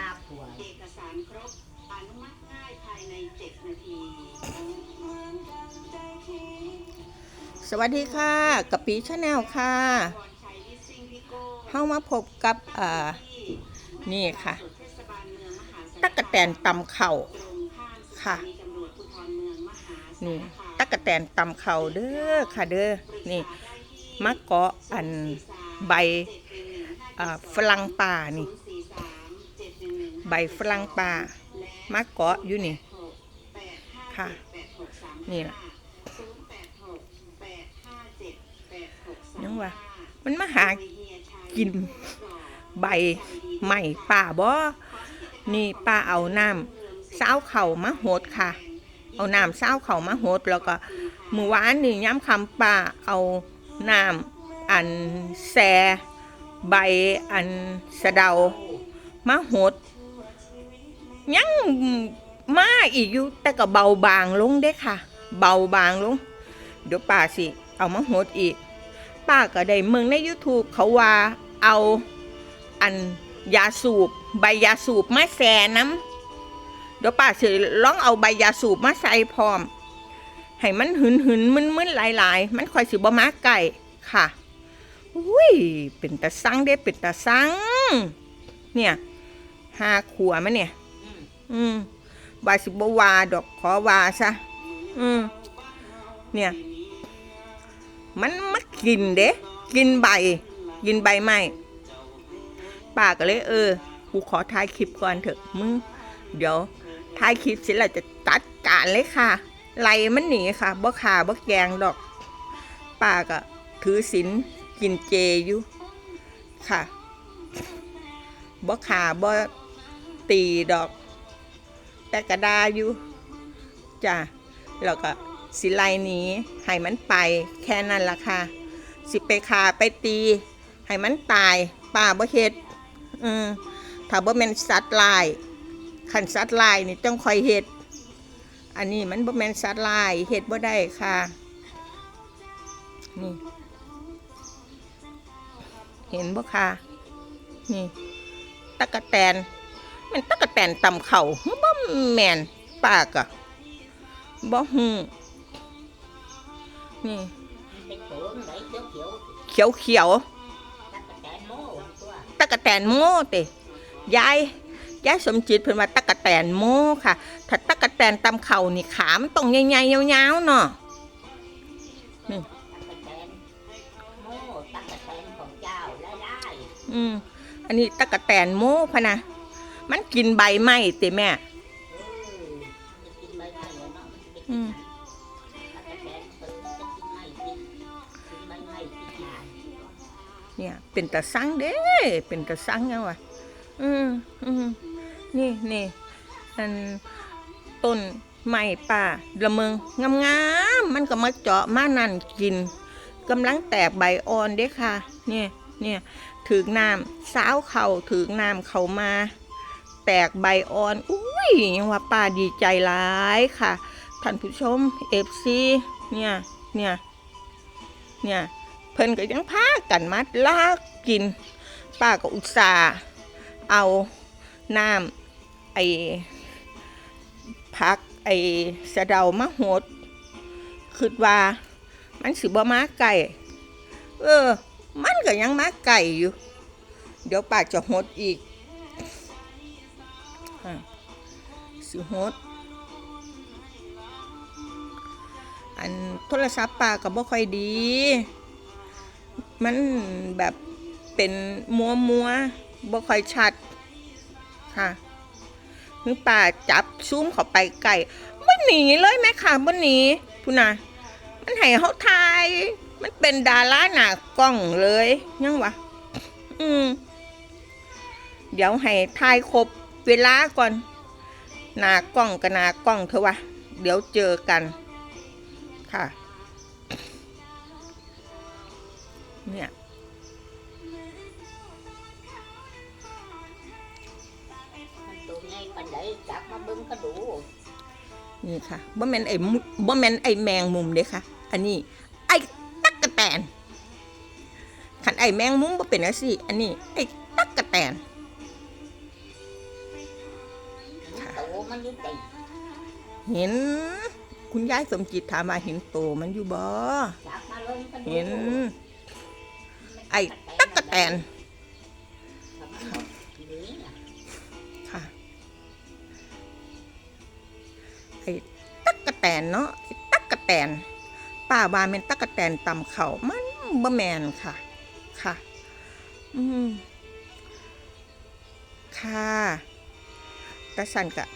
ห้าขวดเอกสารครบ อนุมัติง่ายภายใน 7 นาที สวัสดีค่ะกะปีชาแนลค่ะพรชัยลิสซิ่งพิโก้เข้ามาพบกับอ่าที่นี่ค่ะเทศบาลเมืองมหาสารตั๊กแตนตำเข่าตรงข้ามสค่ะถานีตำรวจภูธรเมืองมหาสารนี่คามตั๊กแตนตำเข่าเด้อค่ะเด้อ นี่มะเกาะอันใบอ่าฝรั่งป่านี่ ใบฝรั่งป่ามะเกาะอยู่นี่ ค่ะ นี่ล่ะยังว่ามันมาหากินใบใหม่ป่าบ่นี่ป้าเอาน้ำเศร้าเข่ามาโหดค่ะ เอาน้ำเศร้าเข่ามาโหดแล้วก็มือวานนี่ย้ำคำป้าเอาน้ำอันแซใบอันสะเดามาโหด ยังมาอีกอยู่แต่ก็เบาบางลงเด้ค่ะ เบาบางลง เดี๋ยวป้าสิ เอามาหดอีก ป้าก็ได้เมืองใน YouTube เขาว่าเอาอันยาสูบ ใบยาสูบมาแส่น้ำเดี๋ยวป้าสิลองเอาใบยาสูบมาใส่พร้อม ให้มันหืนหืนมึนมึนหลายหลายๆมันคอยสิบ่มาไก่ค่ะอุ้ยเป็นตาซังเด้เป็นตาซัง เนี่ยห้าขัวมันเนี่ย อืมอืมวาสิบวาดอกขอวาซะอืมเนี่ย มันมากินเด้กินใบ กินใบไม้ป้าก็เลย เออกูขอถ่ายคลิปก่อนเถอะมึงเดี๋ยวถ่ายคลิปเสร็จแล้วจะตัดการเลยค่ะไล่มันหนีค่ะบ่ขาบ่แกงดอกป้าก็ถือศีลกินเจอยู่ค่ะบ่ขาบ่ตีดอก แต่กระดาอยู่จ้ะแล้วก็สิไลนี้ให้มันไปแค่นั้นละค่ะ สิไปขาไปตี ให้มันตายป้าบ่เฮ็ดอืมถ้าบ่แม่นสัตว์ลายขันสัตว์ลายนี่ต้องคอยเฮ็ดอันนี้มันบ่แม่นสัตว์ลายเฮ็ดบ่ได้ค่ะนี่เห็นบ่ค่ะนี่ตะกะแตนมันตะกะแตนตำเข่า แม่นปากอะบ่ฮู้นี่มันเป็นตัวมันไหนเขียวเขียวเขียวเขียวๆตักกะแตนโม่ตัวๆตะกะแตนโม่เตยายยายสมจิตเพิ่นว่าตะกะแตนโม่ค่ะ ถ้าตะกะแตนตำเข่านี่ขามันต้องใหญ่ๆยาวๆเนาะตักกะแตนโม่ตักกะแตนของเจ้าไล่อืมอันนี้ตะกะแตนโม่พะนะมันกินใบไม้เตแม่ เนี่ย เป็นตะสังเด้เป็นตะสังยังวะอืมอืมนี่นี่อันต้นไม้ป่าละเมืองงามๆมันก็มาเจาะมานั่นกินกำลังแตกใบอ่อนเด้ค่ะ เนี่ยเนี่ยถือน้ำสาวเข่าถือน้ำเขามา แตกใบอ่อนอุ้ยยังว่าป้าดีใจหลายค่ะท่านผู้ชมเอฟซีเนี่ยเนี่ยเนี่ย เพิ่นก็ยังพากันมาลากกินป้าก็อุตส่าห์เอาน้ำไอ้พักไอ้สะเดามาหดคิดว่ามันสิบ่มาไก่ เออ มันก็ยังมาไก่อยู่ เดี๋ยวป้าจะหดอีกอะสิหดอันโทรศัพท์ป้าก็บ่ค่อยดี มันแบบเป็นมัวมัวบ่ค่อยชัดค่ะนึกป่าจับซูมเข้าไปไก่บ่หนีเลยแม่ค่ะบ่หนีพูน่ะมันให้เฮาทายมันเป็นดาราหน้ากล้องเลยยังวะอืมเดี๋ยวให้ทายครบเวลาก่อนหนากล้องกับหนากล้องเถอะวะเดี๋ยวเจอกัน ค่ะ เนี่ยปันไดจับมาเบิ้งก็ดูนี่ค่ะบ่แมนไอ้มุบ่แมนไอ้แมงมุมเด้ค่ะ อันนี้ ไอ้ตักกะแตนขันไอ้แมงมุมบ่เป็นจังซี่ อันนี้ ไอ้ตักกะแตนนอยุ่ติเห็น คุณยายสมจิตถามมาเห็นโตมันอยู่บ่จัเห็น ไอ้ตั๊กแตนค่ะไอ้ตั๊กแตนเนาะไอ้ตั๊กแตนป้าบานเป็นตั๊กแตนตำเขามันบ่แมนค่ะ ค่ะ อืมค่ะตาสันกะ